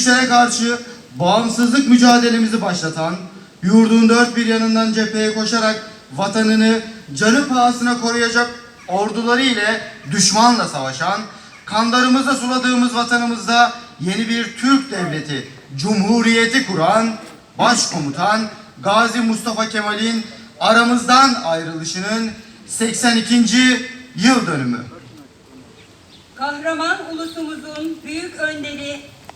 güçlere karşı bağımsızlık mücadelemizi başlatan, yurdun dört bir yanından cepheye koşarak vatanını canı pahasına koruyacak orduları ile düşmanla savaşan, kanlarımızla suladığımız vatanımızda yeni bir Türk devleti, cumhuriyeti kuran Başkomutan Gazi Mustafa Kemal'in aramızdan ayrılışının 82. yıl dönümü. Kahraman ulusumuzun büyük önderi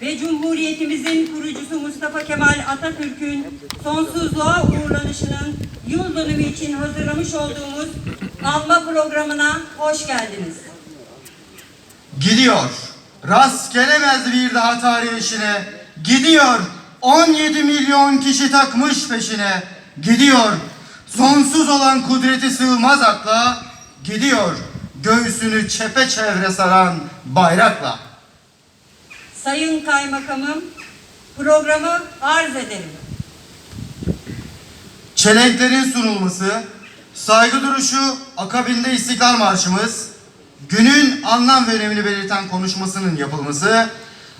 ve Cumhuriyetimizin kurucusu Mustafa Kemal Atatürk'ün sonsuzluğa uğurlanışının yıl dönümü için hazırlamış olduğumuz anma programına hoş geldiniz. Gidiyor. Rast gelemez bir daha tarih işine. Gidiyor. 17 milyon kişi takmış peşine. Gidiyor. Sonsuz olan kudreti sığmaz akla. Gidiyor. Göğsünü çepeçevre saran bayrakla. Sayın Kaymakamım, programı arz ederim. Çelenklerin sunulması, saygı duruşu, akabinde İstiklal Marşımız, günün anlam ve önemini belirten konuşmasının yapılması,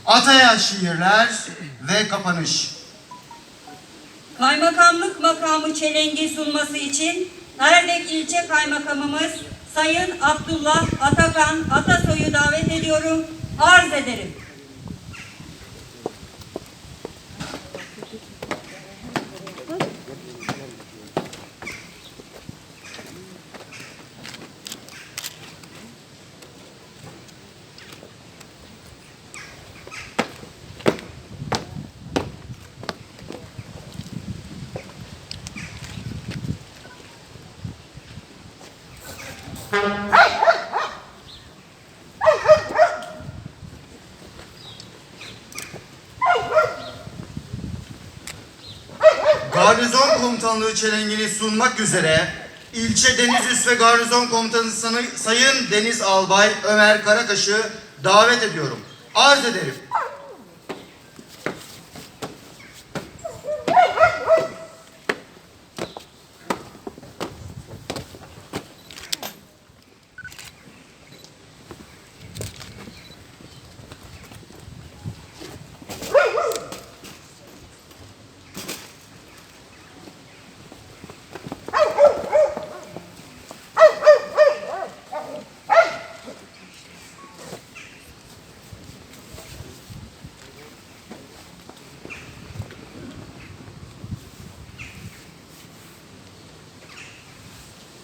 Ataya şiirler ve kapanış. Kaymakamlık makamı çelengi sunması için Erdek ilçe kaymakamımız Sayın Abdullah Atakan Atasoy'u davet ediyorum, arz ederim. Garnizon Komutanlığı çelengini sunmak üzere ilçe Deniz Üs ve Garnizon Komutanı Sayın Deniz Albay Ömer Karakaş'ı davet ediyorum. Arz ederim.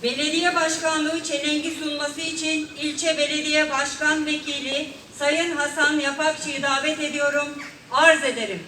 Belediye Başkanlığı çelengi sunması için ilçe belediye başkan vekili Sayın Hasan Yapakçı'yı davet ediyorum, arz ederim.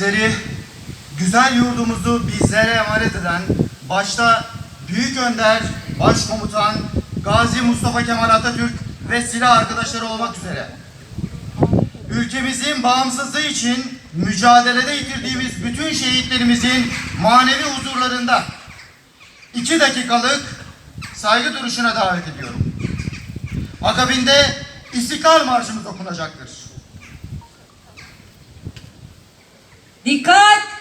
Sizleri güzel yurdumuzu bizlere emanet eden başta Büyük Önder, Başkomutan Gazi Mustafa Kemal Atatürk ve silah arkadaşları olmak üzere ülkemizin bağımsızlığı için mücadelede yitirdiğimiz bütün şehitlerimizin manevi huzurlarında iki dakikalık saygı duruşuna davet ediyorum. Akabinde İstiklal Marşımız okunacaktır. Dikkat!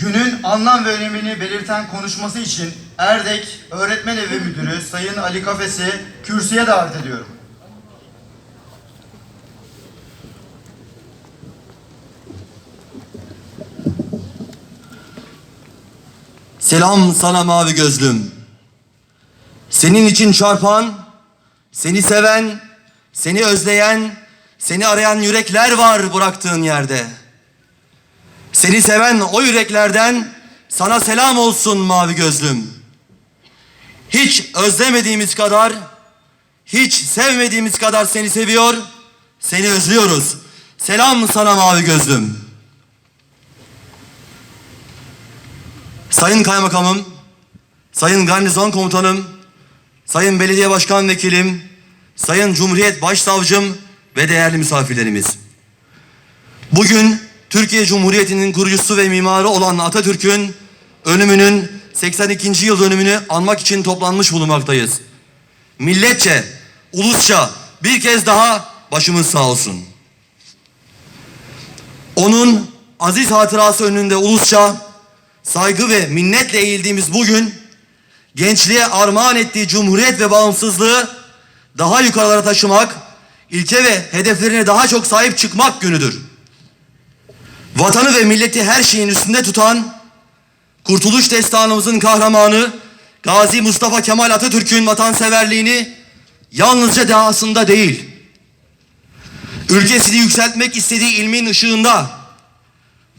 Günün anlam ve önemini belirten konuşması için Erdek Öğretmen Evi Müdürü Sayın Ali Kafes'i kürsüye davet ediyorum. Selam sana mavi gözlüm. Senin için çarpan, seni seven, seni özleyen, seni arayan yürekler var bıraktığın yerde. Seni seven o yüreklerden sana selam olsun mavi gözlüm. Hiç özlemediğimiz kadar, hiç sevmediğimiz kadar seni seviyor, seni özlüyoruz. Selam sana mavi gözlüm. Sayın Kaymakamım, Sayın Garnizon Komutanım, Sayın Belediye Başkan Vekilim, Sayın Cumhuriyet Başsavcım ve değerli misafirlerimiz. Bugün Türkiye Cumhuriyeti'nin kurucusu ve mimarı olan Atatürk'ün ölümünün 82. yıl dönümünü anmak için toplanmış bulunmaktayız. Milletçe, ulusça bir kez daha başımız sağ olsun. Onun aziz hatırası önünde ulusça saygı ve minnetle eğildiğimiz bugün gençliğe armağan ettiği cumhuriyet ve bağımsızlığı daha yukarılara taşımak, ilke ve hedeflerine daha çok sahip çıkmak günüdür. Vatanı ve milleti her şeyin üstünde tutan, kurtuluş destanımızın kahramanı Gazi Mustafa Kemal Atatürk'ün vatanseverliğini yalnızca dehasında değil, ülkesini yükseltmek istediği ilmin ışığında,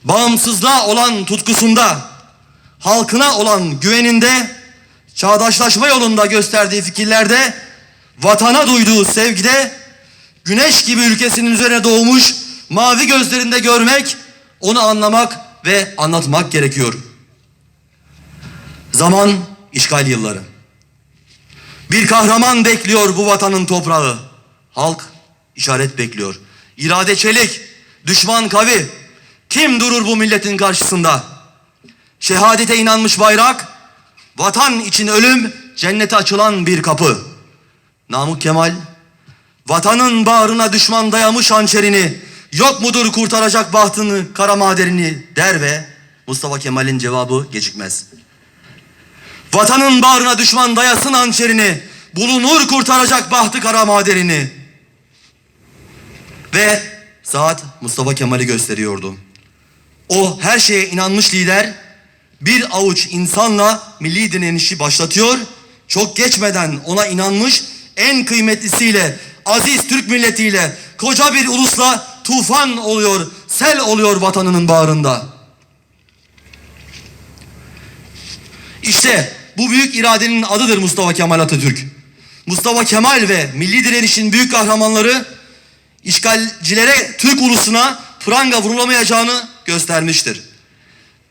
bağımsızlığa olan tutkusunda, halkına olan güveninde, çağdaşlaşma yolunda gösterdiği fikirlerde, vatana duyduğu sevgide, güneş gibi ülkesinin üzerine doğmuş mavi gözlerinde görmek, onu anlamak ve anlatmak gerekiyor. Zaman işgal yılları. Bir kahraman bekliyor bu vatanın toprağı. Halk işaret bekliyor. İrade çelik, düşman kavi. Kim durur bu milletin karşısında? Şehadete inanmış bayrak, vatan için ölüm, cennete açılan bir kapı. Namık Kemal, vatanın bağrına düşman dayamış hançerini, yok mudur kurtaracak bahtını, kara maderini der ve Mustafa Kemal'in cevabı gecikmez. Vatanın bağrına düşman dayasın hançerini, bulunur kurtaracak bahtı kara maderini. Ve saat Mustafa Kemal'i gösteriyordu. O her şeye inanmış lider bir avuç insanla milli direnişi başlatıyor. Çok geçmeden ona inanmış en kıymetlisiyle aziz Türk milletiyle koca bir ulusla tufan oluyor, sel oluyor vatanının bağrında. İşte bu büyük iradenin adıdır Mustafa Kemal Atatürk. Mustafa Kemal ve milli direnişin büyük kahramanları işgalcilere Türk ulusuna pranga vurulamayacağını göstermiştir.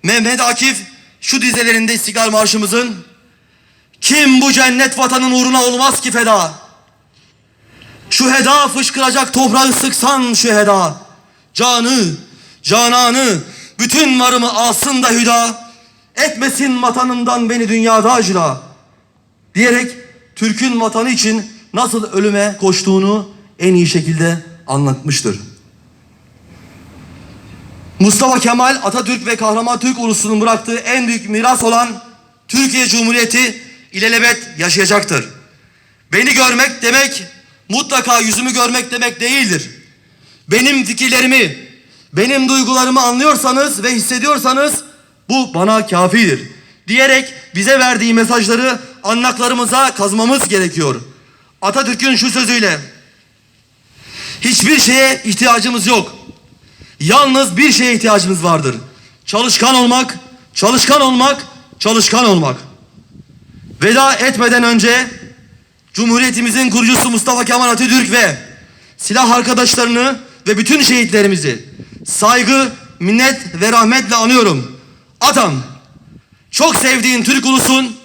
Mehmet Akif şu dizelerinde İstiklal Marşımızın Kim bu cennet vatanın uğruna olmaz ki feda Şu heda fışkıracak toprağı sıksan şu heda Canı, cananı, bütün varımı alsın da hüda Etmesin vatanından beni dünyada acıra Diyerek Türk'ün vatanı için nasıl ölüme koştuğunu en iyi şekilde anlatmıştır. Mustafa Kemal Atatürk ve kahraman Türk ulusunun bıraktığı en büyük miras olan Türkiye Cumhuriyeti ilelebet yaşayacaktır. Beni görmek demek mutlaka yüzümü görmek demek değildir. Benim fikirlerimi, benim duygularımı anlıyorsanız ve hissediyorsanız bu bana kafidir. Diyerek bize verdiği mesajları anlaklarımıza kazmamız gerekiyor. Atatürk'ün şu sözüyle hiçbir şeye ihtiyacımız yok. Yalnız bir şeye ihtiyacımız vardır. Çalışkan olmak, çalışkan olmak, çalışkan olmak. Veda etmeden önce Cumhuriyetimizin kurucusu Mustafa Kemal Atatürk ve silah arkadaşlarını ve bütün şehitlerimizi saygı, minnet ve rahmetle anıyorum. Atam, çok sevdiğin Türk ulusun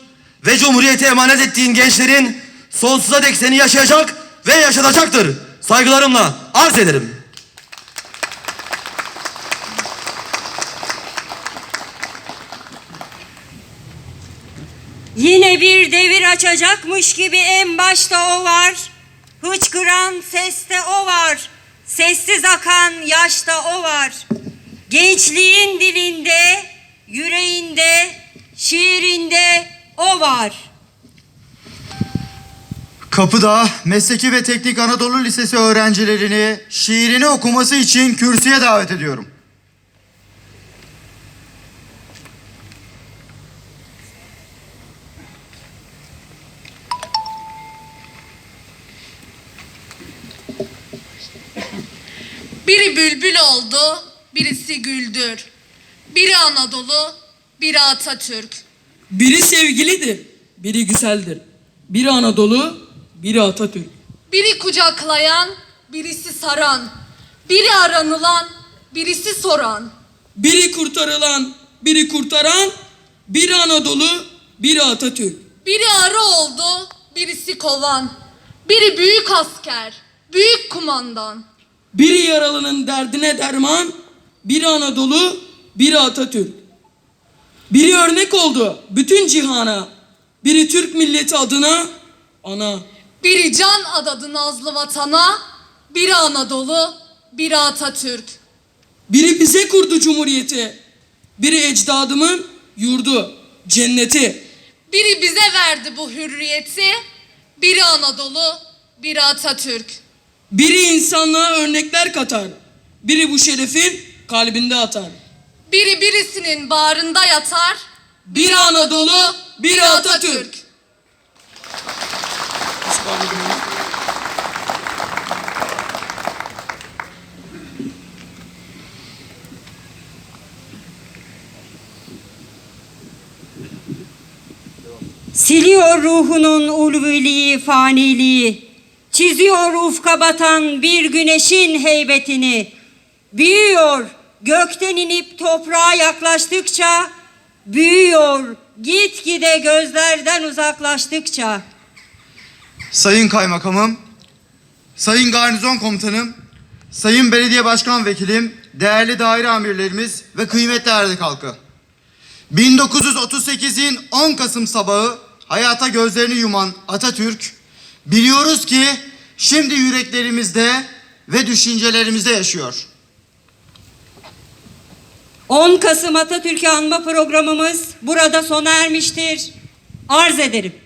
ve Cumhuriyete emanet ettiğin gençlerin sonsuza dek seni yaşayacak ve yaşatacaktır. Saygılarımla arz ederim. Yine bir devir açacakmış gibi en başta o var. Hıçkıran seste o var. Sessiz akan yaşta o var. Gençliğin dilinde yüreğinde, şiirinde o var. Kapıda Mesleki ve Teknik Anadolu Lisesi öğrencilerini şiirini okuması için kürsüye davet ediyorum. Biri bülbül oldu, birisi güldür. Biri Anadolu, biri Atatürk. Biri sevgilidir, biri güzeldir. Biri Anadolu, biri Atatürk. Biri kucaklayan, birisi saran. Biri aranılan, birisi soran. Biri kurtarılan, biri kurtaran, biri Anadolu, biri Atatürk. Biri arı oldu, birisi kovan. Biri büyük asker, büyük kumandan. Biri yaralının derdine derman, biri Anadolu, biri Atatürk. Biri örnek oldu bütün cihana, biri Türk milleti adına ana. Biri can adadı nazlı vatana, biri Anadolu, biri Atatürk. Biri bize kurdu cumhuriyeti, biri ecdadımın yurdu, cenneti. Biri bize verdi bu hürriyeti, biri Anadolu, biri Atatürk. Biri insanlığa örnekler katar, biri bu şerefin kalbinde atar. Biri birisinin bağrında yatar, Biri Anadolu, biri Atatürk. Siliyor ruhunun ulviliği, faniliği. Çiziyor ufka batan bir güneşin heybetini. Büyüyor gökten inip toprağa yaklaştıkça. Büyüyor gitgide gözlerden uzaklaştıkça. Sayın Kaymakamım, Sayın Garnizon Komutanım, Sayın Belediye Başkan Vekilim, değerli daire amirlerimiz ve kıymetli Erdek halkı. 1938'in 10 Kasım sabahı hayata gözlerini yuman Atatürk, biliyoruz ki şimdi yüreklerimizde ve düşüncelerimizde yaşıyor. 10 Kasım Atatürk'ü anma programımız burada sona ermiştir. Arz ederim.